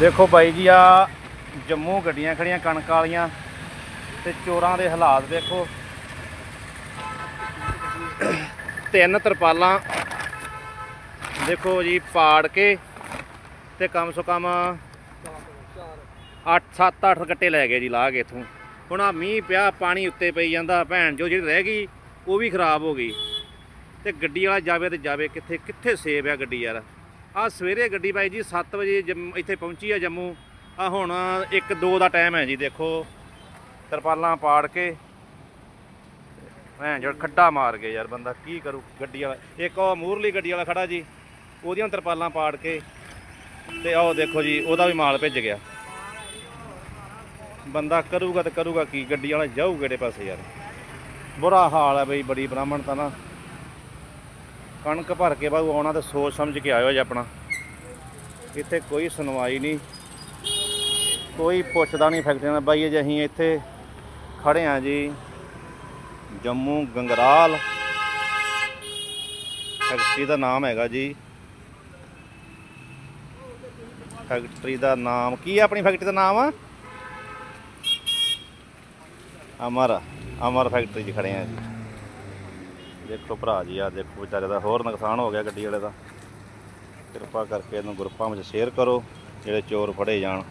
ਦੇਖੋ ਬਾਈ ਜੀ ਆ ਜੰਮੂ ਗੱਡੀਆਂ ਖੜੀਆਂ, ਕਣਕ ਵਾਲੀਆਂ ਤੇ ਚੋਰਾਂ ਦੇ ਹਾਲਾਤ ਦੇਖੋ। ਤਿੰਨ ਤਰਪਾਲਾਂ ਦੇਖੋ ਜੀ ਪਾੜ ਕੇ ਤੇ ਕਮ ਸੋ ਕਮ 8 7 8 ਗੱਟੇ ਲੈ ਗਏ ਜੀ ਲਾਹ ਕੇ ਇਥੋਂ। ਹੁਣ ਆ ਮੀਂਹ ਪਿਆ, ਪਾਣੀ ਉੱਤੇ ਪਈ ਜਾਂਦਾ, ਭੈਣ ਜੋ ਜਿਹੜੀ ਰਹਿ ਗਈ, ਉਹ ਵੀ ਖਰਾਬ ਹੋ ਗਈ। ਤੇ ਗੱਡੀ ਵਾਲਾ ਜਾਵੇ ਤੇ ਜਾਵੇ, ਕਿੱਥੇ ਕਿੱਥੇ ਸੇਵ ਆ ਗੱਡੀ ਯਾਰ? ਆ ਸਵੇਰੇ ਗੱਡੀ ਬਾਈ ਜੀ 7 ਵਜੇ ਜੰਮ- ਇੱਥੇ ਪਹੁੰਚੀ ਆ ਜੰਮੂ। ਆ ਹੁਣ 1 2 ਦਾ ਟਾਈਮ ਹੈ ਜੀ, ਦੇਖੋ। ਤਰਪਾਲਾਂ ਪਾੜ ਕੇ। ਭੈਣ ਜੋ ਖੱਡਾ ਮਾਰ ਗਏ ਯਾਰ ਬੰਦਾ, ਕੀ ਕਰੂ? ਗੱਡੀ ਵਾਲਾ ਇੱਕ ਉਹ ਮੂਰਲੀ ਗੱਡੀ ਵਾਲਾ ਖੜਾ ਜੀ, ਉਹਦੀਆਂ ਤਰਪਾਲਾਂ ਪਾੜ ਕੇ। ਤੇ ਆਹ ਦੇਖੋ ਜੀ, ਉਹਦਾ ਵੀ ਮਾਲ ਭਿੱਜ ਗਿਆ। ਬੰਦਾ ਕਰੂਗਾ ਤੇ ਕਰੂਗਾ ਕੀ, ਗੱਡੀ ਵਾਲਾ ਜਾਊ ਕਿਹੜੇ ਪਾਸੇ ਯਾਰ? ਬੁਰਾ ਹਾਲ ਹੈ ਬਈ, ਬੜੀ ਬ੍ਰਾਹਮਣ ਤਾਂ ਨਾ ਕਣਕ ਭਰ ਕੇ ਬਾਬੂ ਆਉਣਾ ਤਾਂ ਸੋਚ ਸਮਝ ਕੇ ਆਇਓ ਜੀ ਆਪਣਾ। ਇੱਥੇ ਕੋਈ ਸੁਣਵਾਈ ਨਹੀਂ। ਕੋਈ ਪੁੱਛਦਾ ਨਹੀਂ ਫੈਕਟਰੀਆਂ ਦਾ। ਬਾਈ ਜੀ, ਅਸੀਂ ਇੱਥੇ ਖੜੇ ਆ ਜੀ। ਜੰਮੂ ਗੰਗਰਾਲ। ਫੈਕਟਰੀ ਦਾ ਨਾਮ ਹੈਗਾ ਜੀ। ਫੈਕਟਰੀ ਦਾ ਨਾਮ ਕੀ ਹੈ ਆਪਣੀ ਫੈਕਟਰੀ ਦਾ ਨਾਮ? ਆ ਅਮਰ। ਅਮਰ ਫੈਕਟਰੀ 'ਚ ਖੜੇ ਆ ਜੀ। ਦੇਖੋ ਭਰਾ ਜੀ ਆ ਦੇਖੋ ਵਿਚਾਰੇ ਦਾ ਹੋਰ ਨੁਕਸਾਨ ਹੋ ਗਿਆ ਗੱਡੀ ਵਾਲੇ ਦਾ। ਕਿਰਪਾ ਕਰਕੇ ਇਹਨੂੰ ਗਰੁੱਪਾਂ ਵਿੱਚ ਸ਼ੇਅਰ ਕਰੋ, ਜਿਹੜੇ ਚੋਰ ਫੜੇ ਜਾਣ।